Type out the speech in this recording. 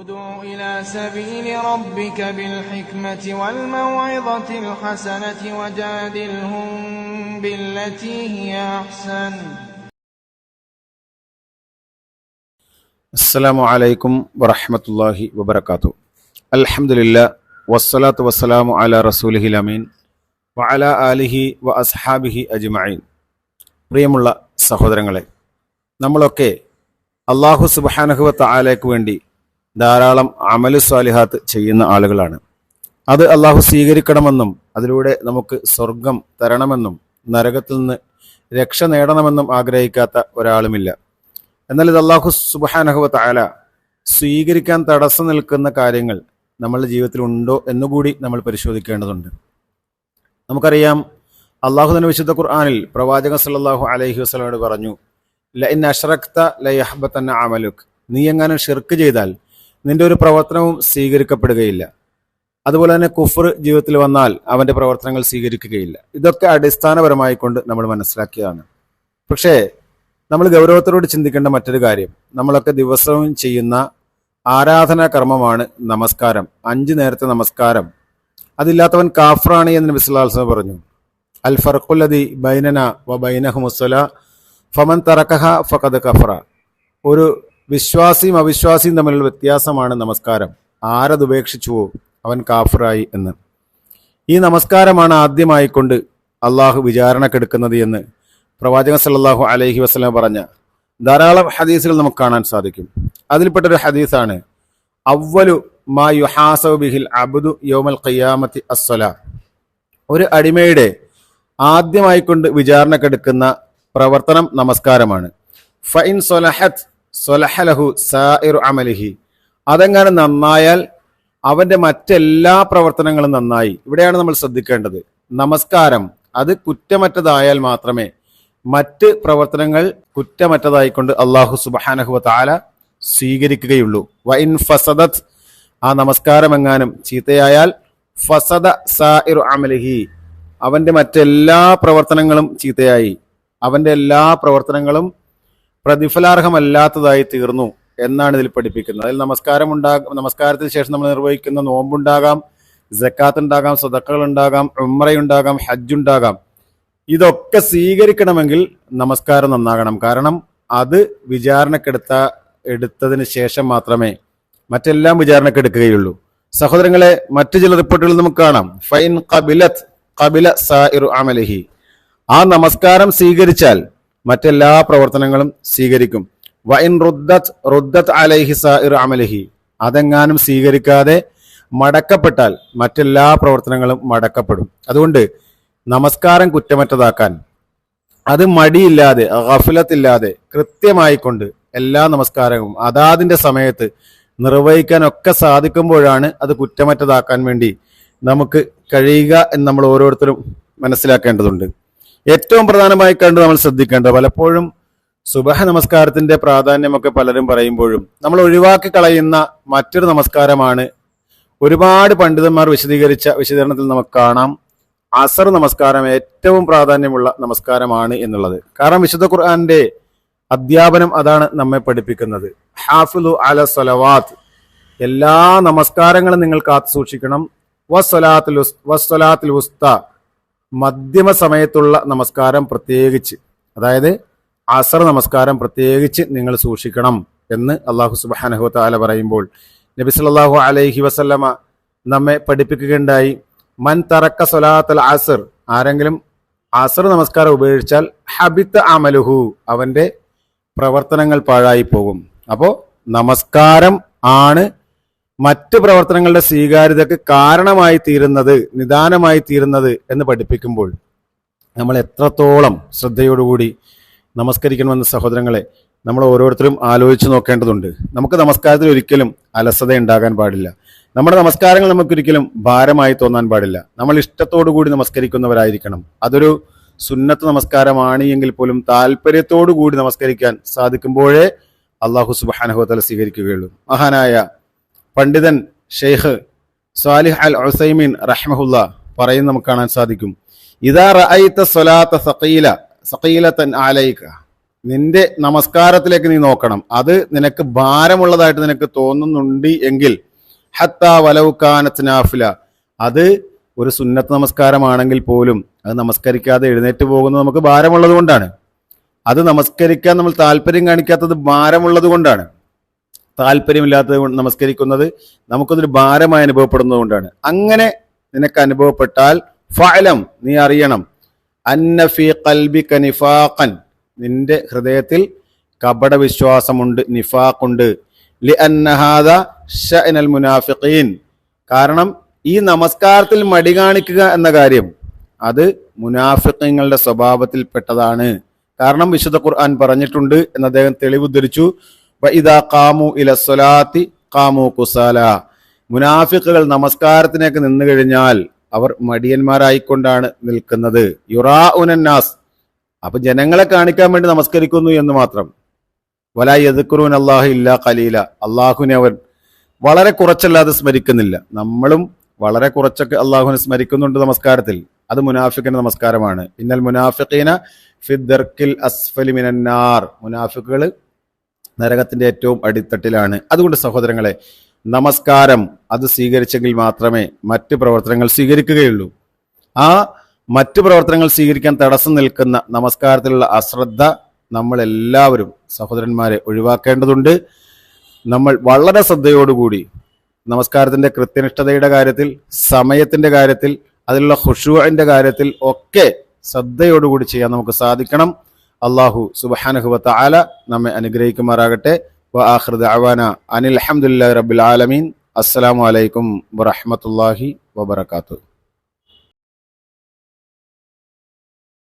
ادع إلى سبيل ربك بالحكمة والموعظة الحسنة وجادلهم بالتي هي أحسن അസ്സലാമു അലൈക്കും വറഹ്മത്തുള്ളാഹി വബറകാതു അൽഹംദുലില്ലാ വസ്സലാത്തു വസ്സലാമു അലാ റസൂലിഹിൽ അമീൻ വഅല ആലിഹി വ അസ്ഹാബിഹി അജ്മഈൻ പ്രിയമുള്ള സഹോദരങ്ങളെ നമ്മളൊക്കെ അള്ളാഹു സുബ്ഹാനഹു വ തആലയ്ക്ക് വേണ്ടി ധാരാളം അമലു സ്വാലിഹാത്ത് ചെയ്യുന്ന ആളുകളാണ്. അത് അള്ളാഹു സ്വീകരിക്കണമെന്നും അതിലൂടെ നമുക്ക് സ്വർഗം തരണമെന്നും നരകത്തിൽ നിന്ന് രക്ഷ നേടണമെന്നും ആഗ്രഹിക്കാത്ത ഒരാളുമില്ല. എന്നാൽ ഇത് അള്ളാഹു സുബാനഹുവ താല സ്വീകരിക്കാൻ തടസ്സം നിൽക്കുന്ന കാര്യങ്ങൾ നമ്മളുടെ ജീവിതത്തിൽ ഉണ്ടോ എന്നുകൂടി നമ്മൾ പരിശോധിക്കേണ്ടതുണ്ട്. നമുക്കറിയാം അള്ളാഹു തന്നെ വിശുദ്ധ ഖുർആാനിൽ പ്രവാചകൻ സല്ലാഹു അലൈഹി വസ്ലമോട് പറഞ്ഞു ലൈൻ അഷ്റക്ത ലയഹബത്തന്ന അമലുക്. നീ എങ്ങാനും ഷിർക്ക് ചെയ്താൽ നിന്റെ ഒരു പ്രവർത്തനവും സ്വീകരിക്കപ്പെടുകയില്ല. അതുപോലെ തന്നെ കുഫർ ജീവിതത്തിൽ വന്നാൽ അവന്റെ പ്രവർത്തനങ്ങൾ സ്വീകരിക്കുകയില്ല. ഇതൊക്കെ അടിസ്ഥാനപരമായി കൊണ്ട് നമ്മൾ മനസ്സിലാക്കിയതാണ്. പക്ഷേ നമ്മൾ ഗൗരവത്തോട് ചിന്തിക്കേണ്ട മറ്റൊരു കാര്യം. നമ്മളൊക്കെ ദിവസവും ചെയ്യുന്ന ആരാധനാ കർമ്മമാണ് നമസ്കാരം. അഞ്ച് നേരത്തെ നമസ്കാരം. അതില്ലാത്തവൻ കാഫറാണ് എന്ന് നബിസ്വല്ലാസ്ലം പറഞ്ഞു. അൽ ഫർഖുല്ലതി ബൈനന വ ബൈനഹുമുസ്വല ഫമൻ തറക്കഹ ഫഖദ് കഫറ. ഒരു വിശ്വാസിയും അവിശ്വാസിയും തമ്മിലുള്ള വ്യത്യാസമാണ് നമസ്കാരം. ആരത് ഉപേക്ഷിച്ചുവോ അവൻ കാഫറായി എന്ന്. ഈ നമസ്കാരമാണ് ആദ്യമായിക്കൊണ്ട് അള്ളാഹു വിചാരണക്കെടുക്കുന്നത് എന്ന് പ്രവാചകൻ സല്ലാഹു അലഹി വസ്ലം പറഞ്ഞ ധാരാളം ഹദീസുകൾ നമുക്ക് കാണാൻ സാധിക്കും. അതിൽപ്പെട്ടൊരു ഹദീസാണ് അവലു മാ യുഹാസവ് ബിഹിൽ അബ്ദു യൗമൽ ഖിയാമത്തി അസ്വല ഒരു അടിമയുടെ ആദ്യമായിക്കൊണ്ട് വിചാരണക്കെടുക്കുന്ന പ്രവർത്തനം നമസ്കാരമാണ്. ഫൈൻ സൊലഹത്ത് സൊലഹലഹു സായിറു അമലിഹി. അതെങ്ങനെ നന്നായാൽ അവന്റെ മറ്റെല്ലാ പ്രവർത്തനങ്ങളും നന്നായി. ഇവിടെയാണ് നമ്മൾ ശ്രദ്ധിക്കേണ്ടത്. നമസ്കാരം അത് കുറ്റമറ്റതായാൽ മാത്രമേ മറ്റ് പ്രവർത്തനങ്ങൾ കുറ്റമറ്റതായിക്കൊണ്ട് അള്ളാഹു സുബാനഹുവ താല സ്വീകരിക്കുകയുള്ളൂ. വൈൻ ഫസദത്ത് ആ നമസ്കാരം എങ്ങാനും ചീത്തയായാൽ ഫസദ സായിറു അമലിഹി. അവന്റെ മറ്റെല്ലാ പ്രവർത്തനങ്ങളും ചീത്തയായി. അവന്റെ എല്ലാ പ്രവർത്തനങ്ങളും പ്രതിഫലാർഹമല്ലാത്തതായി തീർന്നു എന്നാണ് ഇതിൽ പഠിപ്പിക്കുന്നത്. അതിൽ നമസ്കാരം ഉണ്ടാകും നമസ്കാരത്തിന് ശേഷം നമ്മൾ നിർവഹിക്കുന്ന നോമ്പുണ്ടാകാം ജക്കാത്ത് ഉണ്ടാകാം സ്വതക്കകൾ ഉണ്ടാകാം ഉമ്രയുണ്ടാകാം ഹജ്ജ് ഉണ്ടാകാം ഇതൊക്കെ സ്വീകരിക്കണമെങ്കിൽ നമസ്കാരം നന്നാകണം. കാരണം അത് വിചാരണക്കെടുത്ത എടുത്തതിന് ശേഷം മാത്രമേ മറ്റെല്ലാം വിചാരണക്കെടുക്കുകയുള്ളൂ സഹോദരങ്ങളെ മറ്റു ചില റിപ്പോർട്ടുകൾ നമുക്ക് കാണാം. ഫൈൻ കബിലത്ത് കബില സായിറു അമലഹി. ആ നമസ്കാരം സ്വീകരിച്ചാൽ മറ്റെല്ലാ പ്രവർത്തനങ്ങളും സ്വീകരിക്കും. വൈൻ റുദ്ദത്ത് റുദ്ദത്ത് അലൈഹി സായിറു അമലഹി. അതെങ്ങാനും സ്വീകരിക്കാതെ മടക്കപ്പെട്ടാൽ മറ്റെല്ലാ പ്രവർത്തനങ്ങളും മടക്കപ്പെടും. അതുകൊണ്ട് നമസ്കാരം കുറ്റമറ്റതാക്കാൻ അത് മടിയില്ലാതെ ഗഫലത്തില്ലാതെ കൃത്യമായിക്കൊണ്ട് എല്ലാ നമസ്കാരവും അതാതിന്റെ സമയത്ത് നിർവഹിക്കാനൊക്കെ സാധിക്കുമ്പോഴാണ് അത് കുറ്റമറ്റതാക്കാൻ വേണ്ടി നമുക്ക് കഴിയുക എന്ന് നമ്മൾ ഓരോരുത്തരും മനസ്സിലാക്കേണ്ടതുണ്ട്. ഏറ്റവും പ്രധാനമായി കണ്ട് നമ്മൾ ശ്രദ്ധിക്കേണ്ടത് പലപ്പോഴും സുബഹ നമസ്കാരത്തിന്റെ പ്രാധാന്യമൊക്കെ പലരും പറയുമ്പോഴും നമ്മൾ ഒഴിവാക്കി കളയുന്ന മറ്റൊരു നമസ്കാരമാണ് ഒരുപാട് പണ്ഡിതന്മാർ വിശദീകരിച്ച വിശദീകരണത്തിൽ നമുക്ക് കാണാം. അസർ നമസ്കാരം ഏറ്റവും പ്രാധാന്യമുള്ള നമസ്കാരമാണ് എന്നുള്ളത്. കാരണം വിശുദ്ധ ഖുർആന്റെ അധ്യാപനം അതാണ് നമ്മെ പഠിപ്പിക്കുന്നത്. ഹാഫിലു അല സലവാത്ത് എല്ലാ നമസ്കാരങ്ങളും നിങ്ങൾ കാത്തു സൂക്ഷിക്കണം. വസ്വലാത്തിൽ വസ്വലാത്തിൽ ഉസ്ത. മധ്യമ സമയത്തുള്ള നമസ്കാരം പ്രത്യേകിച്ച് അതായത് അസർ നമസ്കാരം പ്രത്യേകിച്ച് നിങ്ങൾ സൂക്ഷിക്കണം എന്ന് അള്ളാഹു സുബാനഹു താല പറയുമ്പോൾ നബി സല്ലല്ലാഹു അലൈഹി വസല്ലമ നമ്മെ പഠിപ്പിക്കുകയുണ്ടായി മൻ തറക്ക സൊലാത്തൽ അസർ ആരെങ്കിലും അസർ നമസ്കാരം ഉപേക്ഷിച്ചാൽ ഹബിത്ത് അമലുഹു അവന്റെ പ്രവർത്തനങ്ങൾ പാഴായി പോകും അപ്പോൾ നമസ്കാരം ആണ് മറ്റ് പ്രവർത്തനങ്ങളുടെ സ്വീകാര്യതക്ക് കാരണമായി തീരുന്നത് നിദാനമായി തീരുന്നത് എന്ന് പഠിപ്പിക്കുമ്പോൾ നമ്മൾ എത്രത്തോളം ശ്രദ്ധയോടുകൂടി നമസ്കരിക്കണമെന്ന് സഹോദരങ്ങളെ നമ്മൾ ഓരോരുത്തരും ആലോചിച്ച് നോക്കേണ്ടതുണ്ട്. നമുക്ക് നമസ്കാരത്തിൽ ഒരിക്കലും അലസത ഉണ്ടാകാൻ പാടില്ല. നമ്മുടെ നമസ്കാരങ്ങൾ നമുക്കൊരിക്കലും ഭാരമായി തോന്നാൻ പാടില്ല. നമ്മൾ ഇഷ്ടത്തോടു കൂടി നമസ്കരിക്കുന്നവരായിരിക്കണം. അതൊരു സുന്നത്ത് നമസ്കാരമാണ് എങ്കിൽ പോലും താല്പര്യത്തോടു കൂടി നമസ്കരിക്കാൻ സാധിക്കുമ്പോഴേ അള്ളാഹു സുബാനഹോത്തല സ്വീകരിക്കുകയുള്ളൂ. മഹാനായ പണ്ഡിതൻ ഷെയ്ഖ് സാലിഹ് അൽ ഉസൈമീൻ റഹ്മഹുല്ല പറയുന്ന നമുക്ക് കാണാൻ സാധിക്കും. ഇതാ റഅയ്ത സ്വലാത്ത സഖീല സഖീലത്തൻ ആലയിക്ക നിന്റെ നമസ്കാരത്തിലേക്ക് നീ നോക്കണം. അത് നിനക്ക് ഭാരമുള്ളതായിട്ട് നിനക്ക് തോന്നുന്നുണ്ട് എങ്കിൽ ഹത്ത വലവുക്കാനത്ത് നാഫില. അത് ഒരു സുന്നത്ത് നമസ്കാരമാണെങ്കിൽ പോലും അത് നമസ്കരിക്കാതെ എഴുന്നേറ്റ് പോകുന്നത് നമുക്ക് ഭാരമുള്ളത് കൊണ്ടാണ് അത് നമസ്കരിക്കാൻ നമ്മൾ താല്പര്യം കാണിക്കാത്തത് ഭാരമുള്ളത് കൊണ്ടാണ് താല്പര്യമില്ലാത്തത് കൊണ്ട് നമസ്കരിക്കുന്നത് നമുക്കതൊരു ഭാരമായി അനുഭവപ്പെടുന്നത് കൊണ്ടാണ് അങ്ങനെ നിനക്ക് അനുഭവപ്പെട്ടാൽ ഫലം നീ അറിയണം. അന്നഫി കൽബി നിഫാഖൻ നിന്റെ ഹൃദയത്തിൽ കപട വിശ്വാസമുണ്ട് നിഫാഖുണ്ട്. ലി അന്നഹാദ ഷഅനൽ മുനാഫിഖീൻ. കാരണം ഈ നമസ്കാരത്തിൽ മടി കാണിക്കുക എന്ന കാര്യം അത് മുനാഫിഖങ്ങളുടെ സ്വഭാവത്തിൽപ്പെട്ടതാണ്. കാരണം വിശുദ്ധ ഖുർആൻ പറഞ്ഞിട്ടുണ്ട് എന്ന് അദ്ദേഹം തെളിവുദ്ധരിച്ചു. കാമു ഇല സൊലാത്തി കാമു കുസാല. മുനാഫിക്കുകൾ നമസ്കാരത്തിനേക്ക് നിന്നു കഴിഞ്ഞാൽ അവർ മടിയന്മാരായിക്കൊണ്ടാണ് നിൽക്കുന്നത്. യുറാ ഉനന്നാസ് അപ്പൊ ജനങ്ങളെ കാണിക്കാൻ വേണ്ടി നമസ്കരിക്കുന്നു എന്ന് മാത്രം. വല യദുക്കുറൂൻ അള്ളാഹു ഇല്ലാ കലീല അള്ളാഹുവിനെ അവൻ വളരെ കുറച്ചല്ലാതെ സ്മരിക്കുന്നില്ല. നമ്മളും വളരെ കുറച്ചൊക്കെ അള്ളാഹുവിനെ സ്മരിക്കുന്നുണ്ട് നമസ്കാരത്തിൽ. അത് മുനാഫിക്കിന്റെ നമസ്കാരമാണ്. ഇന്നൽ മുനാഫിഖീന ഫിദ്ദർക്കിൽ അസ്ഫലി മുനാഫിക്കുകൾ നരകത്തിന്റെ ഏറ്റവും അടിത്തട്ടിലാണ്. അതുകൊണ്ട് സഹോദരങ്ങളെ നമസ്കാരം. അത് സ്വീകരിച്ചെങ്കിൽ മാത്രമേ മറ്റ് പ്രവർത്തനങ്ങൾ സ്വീകരിക്കുകയുള്ളൂ. ആ മറ്റ് പ്രവർത്തനങ്ങൾ സ്വീകരിക്കാൻ തടസ്സം നിൽക്കുന്ന നമസ്കാരത്തിലുള്ള അശ്രദ്ധ നമ്മളെല്ലാവരും സഹോദരന്മാരെ ഒഴിവാക്കേണ്ടതുണ്ട്. നമ്മൾ വളരെ ശ്രദ്ധയോടുകൂടി നമസ്കാരത്തിന്റെ കൃത്യനിഷ്ഠതയുടെ കാര്യത്തിൽ സമയത്തിന്റെ കാര്യത്തിൽ അതിലുള്ള ഹുഷുവിന്റെ കാര്യത്തിൽ ഒക്കെ ശ്രദ്ധയോടുകൂടി ചെയ്യാൻ നമുക്ക് സാധിക്കണം. അള്ളാഹു സുബാനഹുവത്ത ആല നമ്മെ അനുഗ്രഹിക്കുമാറാകട്ടെ. ദഅവാന അനിൽ അൽഹംദുലില്ലാഹി റബ്ബിൽ ആലമീൻ. അസ്സാം വലൈക്കും വറഹ്മത്തുള്ളാഹി വബറകാതുഹു.